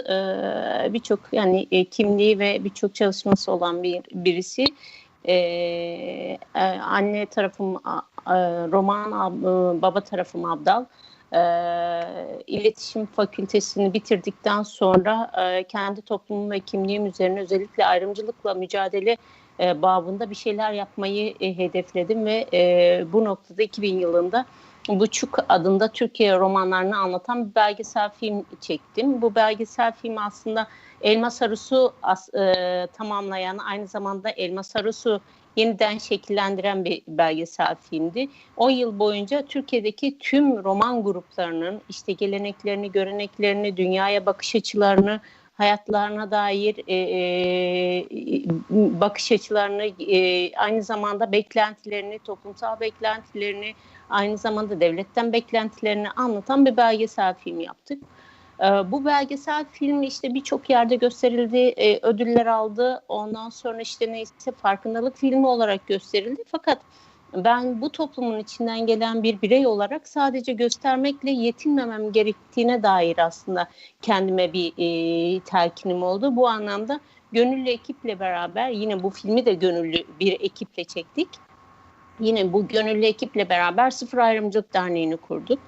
e, birçok yani e, kimliği ve birçok çalışması olan bir birisi. E, anne tarafım Roman, e, baba tarafım Abdal. E, iletişim fakültesini bitirdikten sonra e, kendi toplumum ve kimliğim üzerine özellikle ayrımcılıkla mücadele e, babında bir şeyler yapmayı e, hedefledim ve e, bu noktada 2000 yılında Buçuk adında Türkiye romanlarını anlatan bir belgesel film çektim. Bu belgesel film aslında Elmas Arus'u as, e, tamamlayan, aynı zamanda Elmas Arus'u yeniden şekillendiren bir belgesel filmdi. 10 yıl boyunca Türkiye'deki tüm roman gruplarının işte geleneklerini, göreneklerini, dünyaya bakış açılarını, hayatlarına dair e, e, bakış açılarını, e, aynı zamanda beklentilerini, toplumsal beklentilerini, aynı zamanda devletten beklentilerini anlatan bir belgesel film yaptık. E, bu belgesel film işte birçok yerde gösterildi, e, ödüller aldı. Ondan sonra işte neyse farkındalık filmi olarak gösterildi. Fakat ben bu toplumun içinden gelen bir birey olarak sadece göstermekle yetinmemem gerektiğine dair aslında kendime bir e, telkinim oldu. Bu anlamda gönüllü ekiple beraber yine bu filmi de gönüllü bir ekiple çektik. Yine bu gönüllü ekiple beraber Sıfır Ayrımcılık Derneği'ni kurduk.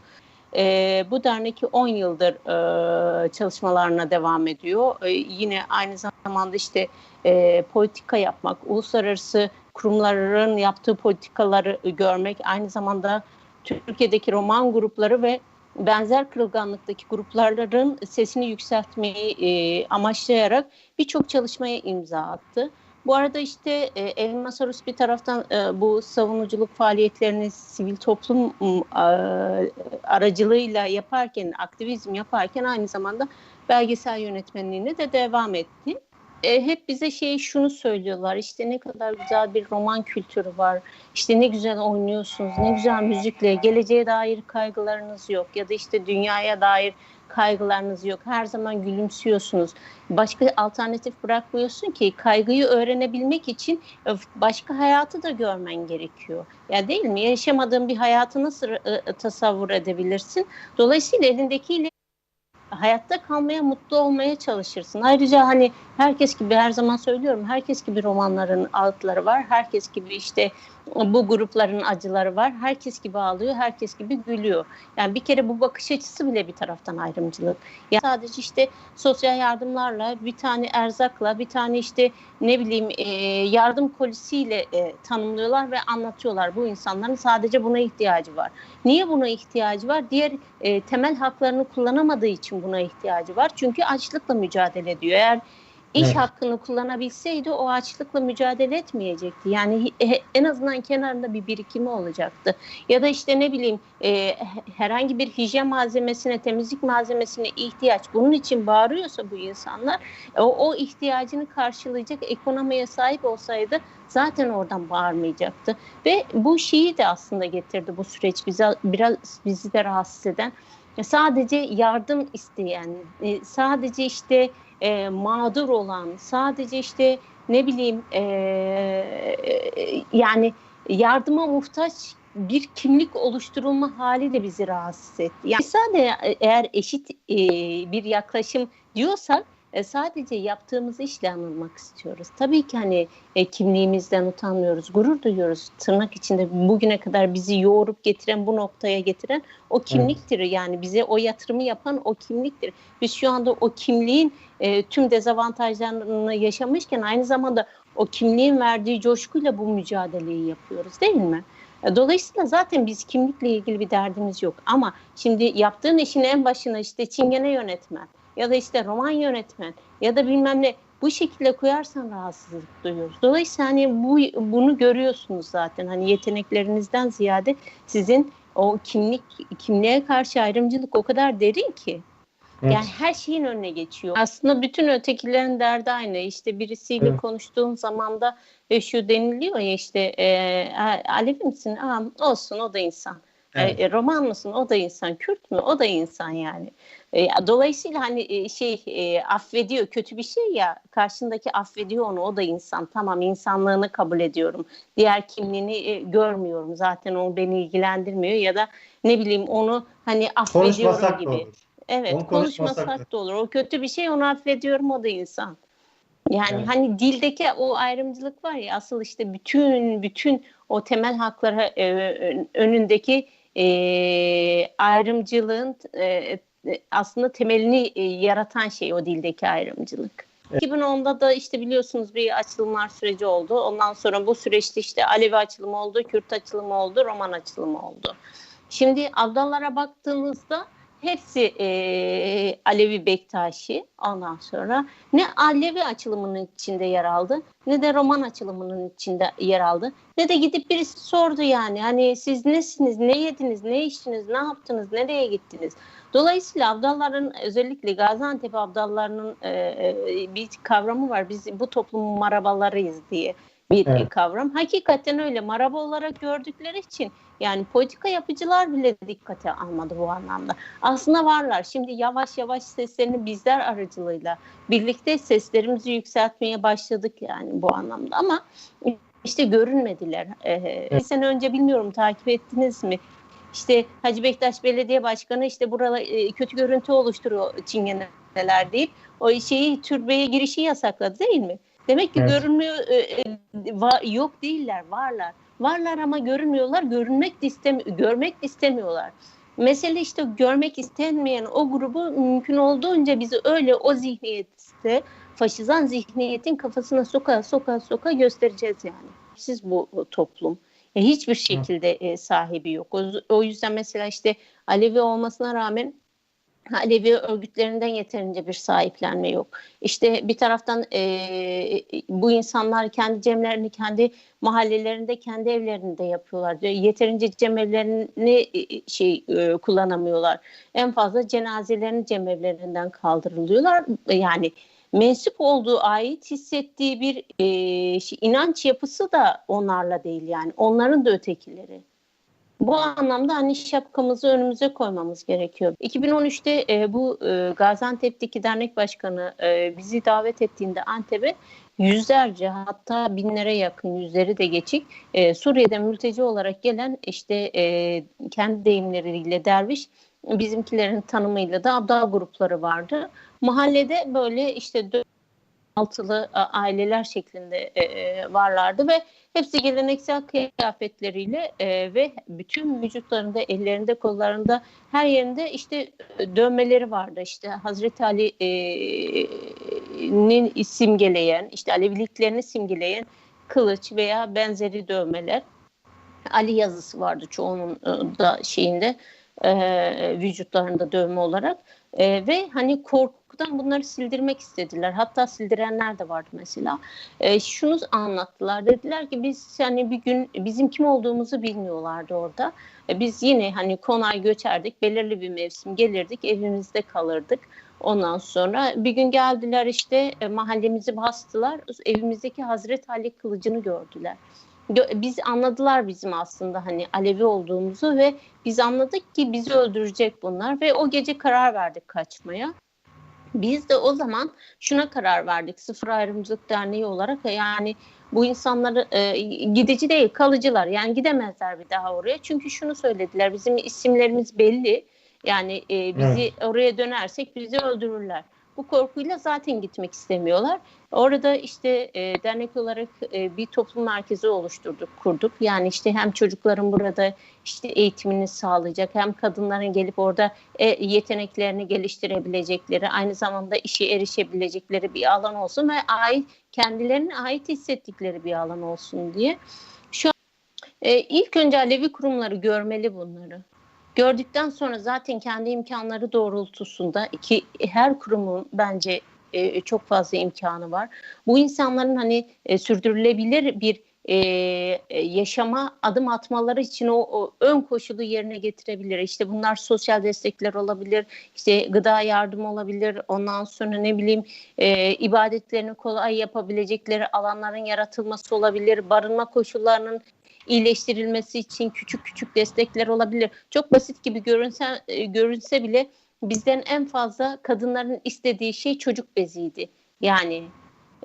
E, bu dernek 10 yıldır e, çalışmalarına devam ediyor. E, yine aynı zamanda işte e, politika yapmak, uluslararası kurumların yaptığı politikaları görmek, aynı zamanda Türkiye'deki roman grupları ve benzer kırılganlıktaki grupların sesini yükseltmeyi e, amaçlayarak birçok çalışmaya imza attı. Bu arada işte e, Elmas Arus bir taraftan e, bu savunuculuk faaliyetlerini sivil toplum e, aracılığıyla yaparken, aktivizm yaparken aynı zamanda belgesel yönetmenliğine de devam etti. E, hep bize şey şunu söylüyorlar işte ne kadar güzel bir roman kültürü var işte ne güzel oynuyorsunuz ne güzel müzikle geleceğe dair kaygılarınız yok ya da işte dünyaya dair kaygılarınız yok. Her zaman gülümsüyorsunuz. Başka alternatif bırakmıyorsun ki kaygıyı öğrenebilmek için e, başka hayatı da görmen gerekiyor. Ya değil mi? Yaşamadığın bir hayatı nasıl e, tasavvur edebilirsin? Dolayısıyla elindekiyle hayatta kalmaya, mutlu olmaya çalışırsın. Ayrıca hani herkes gibi her zaman söylüyorum, herkes gibi romanların altları var. Herkes gibi işte bu grupların acıları var. Herkes gibi ağlıyor, herkes gibi gülüyor. Yani bir kere bu bakış açısı bile bir taraftan ayrımcılık. Yani sadece işte sosyal yardımlarla, bir tane erzakla, bir tane işte ne bileyim e, yardım kolisiyle e, tanımlıyorlar ve anlatıyorlar. Bu insanların sadece buna ihtiyacı var. Niye buna ihtiyacı var? Diğer e, temel haklarını kullanamadığı için buna ihtiyacı var. Çünkü açlıkla mücadele ediyor. Eğer İş evet. hakkını kullanabilseydi o açlıkla mücadele etmeyecekti. Yani en azından kenarında bir birikimi olacaktı. Ya da işte ne bileyim e, herhangi bir hijyen malzemesine, temizlik malzemesine ihtiyaç bunun için bağırıyorsa bu insanlar o, o ihtiyacını karşılayacak ekonomiye sahip olsaydı zaten oradan bağırmayacaktı. Ve bu şeyi de aslında getirdi bu süreç bize biraz bizi de rahatsız eden. Sadece yardım isteyen, e, sadece işte e, mağdur olan, sadece işte ne bileyim e, yani yardıma muhtaç bir kimlik oluşturulma hali de bizi rahatsız etti. Yani sadece eğer eşit e, bir yaklaşım diyorsak e, sadece yaptığımız işle anılmak istiyoruz. Tabii ki hani e, kimliğimizden utanmıyoruz, gurur duyuyoruz. Tırnak içinde bugüne kadar bizi yoğurup getiren, bu noktaya getiren o kimliktir. Evet. Yani bize o yatırımı yapan o kimliktir. Biz şu anda o kimliğin e, tüm dezavantajlarını yaşamışken aynı zamanda o kimliğin verdiği coşkuyla bu mücadeleyi yapıyoruz değil mi? E, dolayısıyla zaten biz kimlikle ilgili bir derdimiz yok. Ama şimdi yaptığın işin en başına işte çingene yönetmen, ya da işte roman yönetmen ya da bilmem ne bu şekilde koyarsan rahatsızlık duyuyoruz. Dolayısıyla hani bu bunu görüyorsunuz zaten. Hani yeteneklerinizden ziyade sizin o kimlik kimliğe karşı ayrımcılık o kadar derin ki. Evet. Yani her şeyin önüne geçiyor. Aslında bütün ötekilerin derdi aynı. İşte birisiyle evet. konuştuğun zaman da e, şu deniliyor ya işte e, Alevi misin? Aa, olsun o da insan. E, evet. E, roman mısın? O da insan. Kürt mü? O da insan yani. E, dolayısıyla hani e, şey e, affediyor kötü bir şey ya karşındaki affediyor onu o da insan tamam insanlığını kabul ediyorum diğer kimliğini e, görmüyorum zaten o beni ilgilendirmiyor ya da ne bileyim onu hani affediyorum gibi. Evet Onu konuşmasak konuşmasak da olur. O kötü bir şey onu affediyorum o da insan. Yani Evet. hani dildeki o ayrımcılık var ya asıl işte bütün bütün o temel haklara e, ön- önündeki e, ayrımcılığın e, aslında temelini e, yaratan şey o dildeki ayrımcılık. 2010'da da işte biliyorsunuz bir açılımlar süreci oldu. Ondan sonra bu süreçte işte Alevi açılımı oldu, Kürt açılımı oldu, Roman açılımı oldu. Şimdi Abdallara baktığınızda hepsi e, Alevi Bektaşi. Ondan sonra ne Alevi açılımının içinde yer aldı ne de Roman açılımının içinde yer aldı. Ne de gidip birisi sordu yani hani siz nesiniz ne yediniz ne içtiniz ne yaptınız nereye gittiniz? Dolayısıyla Abdalların özellikle Gaziantep Abdallarının e, bir kavramı var biz bu toplumun marabalarıyız diye bir Evet. kavram. Hakikaten öyle maraba olarak gördükleri için yani politika yapıcılar bile dikkate almadı bu anlamda. Aslında varlar. Şimdi yavaş yavaş seslerini bizler aracılığıyla birlikte seslerimizi yükseltmeye başladık yani bu anlamda ama işte görünmediler. Ee, Bir sene önce bilmiyorum takip ettiniz mi? İşte Hacı Bektaş Belediye Başkanı işte burada e, kötü görüntü oluşturuyor çingeneler deyip o şeyi türbeye girişi yasakladı değil mi? Demek ki Evet. görünmüyor e, e, va- yok değiller varlar. Varlar ama görünmüyorlar. Görünmek de istemiyor, görmek de istemiyorlar. Mesele işte görmek istenmeyen o grubu mümkün olduğunca bizi öyle o zihniyette faşizan zihniyetin kafasına soka soka soka göstereceğiz yani. Siz bu, toplum. E, hiçbir şekilde e, sahibi yok. O, o yüzden mesela işte Alevi olmasına rağmen Alevi örgütlerinden yeterince bir sahiplenme yok. İşte bir taraftan e, bu insanlar kendi cemlerini kendi mahallelerinde, kendi evlerinde yapıyorlar. Yeterince cemevlerini e, şey e, kullanamıyorlar. En fazla cenazelerini cemevlerinden kaldırılıyorlar. Yani mensup olduğu, ait hissettiği bir e, şey, inanç yapısı da onlarla değil yani. Onların da ötekileri. Bu anlamda hani şapkamızı önümüze koymamız gerekiyor. 2013'te e, bu e, Gaziantep'teki dernek başkanı e, bizi davet ettiğinde Antep'e yüzlerce hatta binlere yakın yüzleri de geçik e, Suriye'den mülteci olarak gelen işte e, kendi deyimleriyle derviş bizimkilerin tanımıyla da abdal grupları vardı. Mahallede böyle işte altılı aileler şeklinde e, e, varlardı ve hepsi geleneksel kıyafetleriyle e, ve bütün vücutlarında, ellerinde, kollarında, her yerinde işte e, dövmeleri vardı. İşte Hazreti Ali'nin simgeleyen, işte Aleviliklerini simgeleyen kılıç veya benzeri dövmeler. Ali yazısı vardı çoğunun e, da şeyinde e, vücutlarında dövme olarak E, ve hani korkudan bunları sildirmek istediler. Hatta sildirenler de vardı mesela. E, şunu anlattılar. Dediler ki biz hani bir gün bizim kim olduğumuzu bilmiyorlardı orada. E, biz yine hani konay göçerdik. Belirli bir mevsim gelirdik. Evimizde kalırdık. Ondan sonra bir gün geldiler işte e, mahallemizi bastılar. Evimizdeki Hazret Ali kılıcını gördüler. Gö- Biz anladılar bizim aslında hani Alevi olduğumuzu ve biz anladık ki bizi öldürecek bunlar ve o gece karar verdik kaçmaya. Biz de o zaman şuna karar verdik Sıfır Ayrımcılık Derneği olarak. Yani bu insanları e, gidici değil kalıcılar. Yani gidemezler bir daha oraya. Çünkü şunu söylediler bizim isimlerimiz belli. Yani e, bizi oraya dönersek bizi öldürürler. Bu korkuyla zaten gitmek istemiyorlar. Orada işte e, dernek olarak e, bir toplum merkezi oluşturduk, kurduk. Yani işte hem çocukların burada işte eğitimini sağlayacak, hem kadınların gelip orada e, yeteneklerini geliştirebilecekleri, aynı zamanda işe erişebilecekleri bir alan olsun ve ait kendilerine ait hissettikleri bir alan olsun diye. Şu an, e, ilk önce Alevi kurumları görmeli bunları. Gördükten sonra zaten kendi imkanları doğrultusunda ki her kurumun bence e, çok fazla imkanı var. Bu insanların hani e, sürdürülebilir bir e, e, yaşama adım atmaları için o, o ön koşulu yerine getirebilir. İşte bunlar sosyal destekler olabilir, işte gıda yardım olabilir, ondan sonra ne bileyim e, ibadetlerini kolay yapabilecekleri alanların yaratılması olabilir, barınma koşullarının iyileştirilmesi için küçük küçük destekler olabilir. Çok basit gibi görünse, e, görünse bile bizden en fazla kadınların istediği şey çocuk beziydi. Yani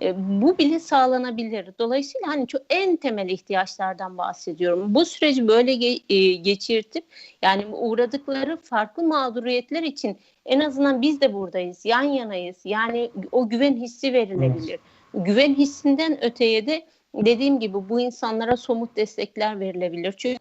E, bu bile sağlanabilir. Dolayısıyla hani çok en temel ihtiyaçlardan bahsediyorum. Bu süreci böyle ge- e, geçirtip yani uğradıkları farklı mağduriyetler için en azından biz de buradayız, yan yanayız. Yani o güven hissi verilebilir. Güven hissinden öteye de dediğim gibi bu insanlara somut destekler verilebilir. Çünkü